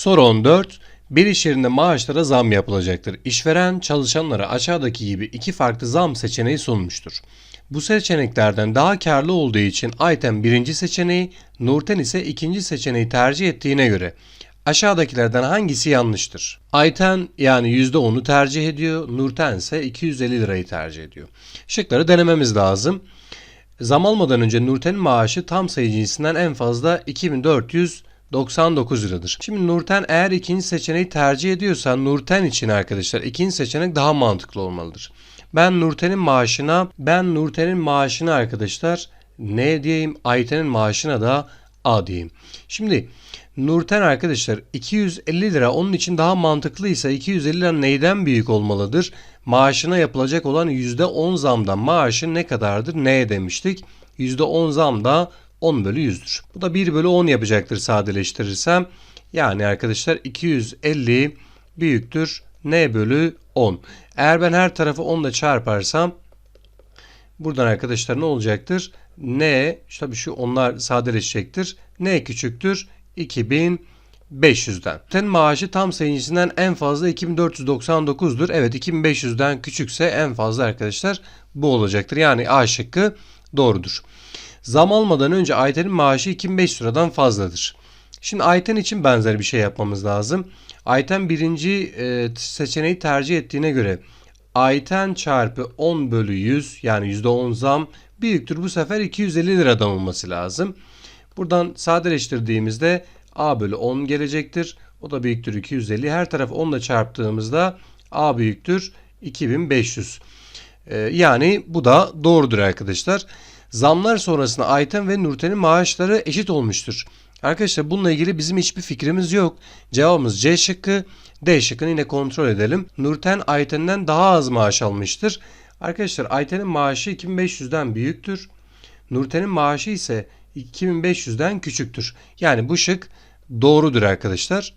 Soru 14. Bir iş yerinde maaşlara zam yapılacaktır. İşveren çalışanlara aşağıdaki gibi iki farklı zam seçeneği sunmuştur. Bu seçeneklerden daha karlı olduğu için Ayten birinci seçeneği, Nurten ise ikinci seçeneği tercih ettiğine göre aşağıdakilerden hangisi yanlıştır? Ayten yani %10'u tercih ediyor, Nurten ise 250 lirayı tercih ediyor. Şıkları denememiz lazım. Zam almadan önce Nurten'in maaşı tam sayı cinsinden en fazla 2499 liradır. Şimdi Nurten eğer ikinci seçeneği tercih ediyorsa Nurten için arkadaşlar ikinci seçenek daha mantıklı olmalıdır. Ben Nurten'in maaşına ben Nurten'in maaşına arkadaşlar ne diyeyim Ayten'in maaşına da A diyeyim. Şimdi Nurten arkadaşlar 250 lira onun için daha mantıklıysa 250 lira neyden büyük olmalıdır? Maaşına yapılacak olan %10 zamdan maaşı ne kadardır? Neye demiştik? %10 zam da 10 bölü 100'dür. Bu da 1 bölü 10 yapacaktır sadeleştirirsem. Yani arkadaşlar 250 büyüktür n bölü 10. Eğer ben her tarafı 10 ile çarparsam buradan arkadaşlar ne olacaktır? N işte tabii şu onlar sadeleşecektir. N küçüktür 2500'den. Ten maaşı tam sayıncısından en fazla 2499'dur. Evet 2500'den küçükse en fazla arkadaşlar bu olacaktır. Yani A şıkkı doğrudur. Zam almadan önce Ayten'in maaşı 2500 liradan fazladır. Şimdi Ayten için benzer bir şey yapmamız lazım. Ayten birinci e, seçeneği tercih ettiğine göre Ayten çarpı 10 bölü 100 yani %10 zam büyüktür. Bu sefer 250 liradan olması lazım. Buradan sadeleştirdiğimizde A bölü 10 gelecektir. O da büyüktür 250. Her tarafı 10 ile çarptığımızda A büyüktür 2500. Ee, yani bu da doğrudur arkadaşlar. Zamlar sonrasında Ayten ve Nurten'in maaşları eşit olmuştur. Arkadaşlar bununla ilgili bizim hiçbir fikrimiz yok. Cevabımız C şıkkı. D şıkkını yine kontrol edelim. Nurten Ayten'den daha az maaş almıştır. Arkadaşlar Ayten'in maaşı 2500'den büyüktür. Nurten'in maaşı ise 2500'den küçüktür. Yani bu şık doğrudur arkadaşlar.